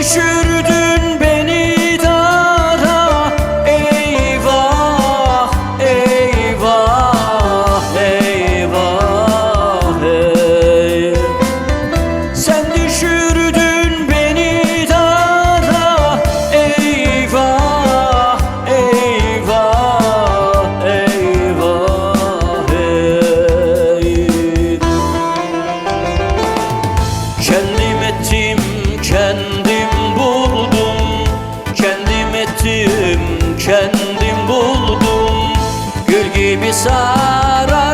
düşürdü. Сергей Бесаров.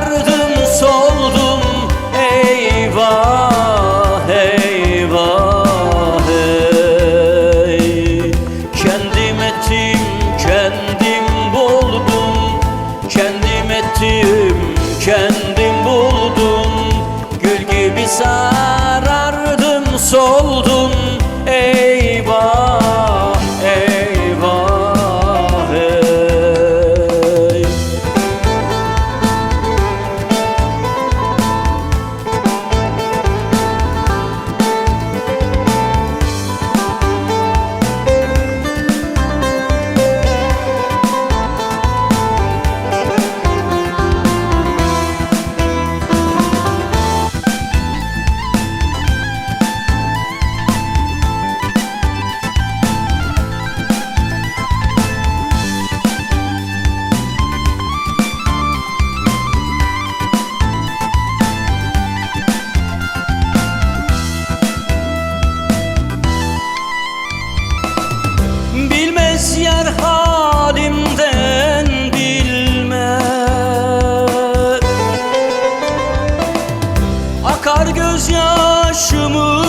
Akar gözyaşımı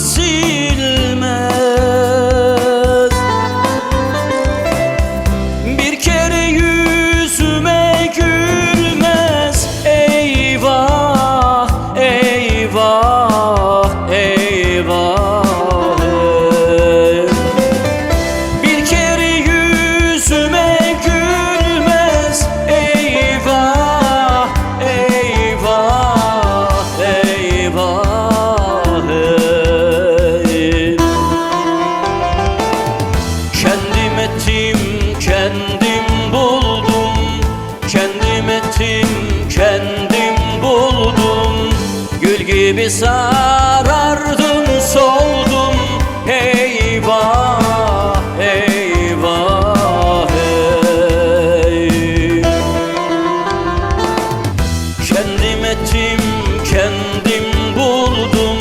silmez Gibi sarardım soldum eyvah eyvah hey. Kendim ettim kendim buldum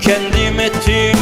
kendim ettim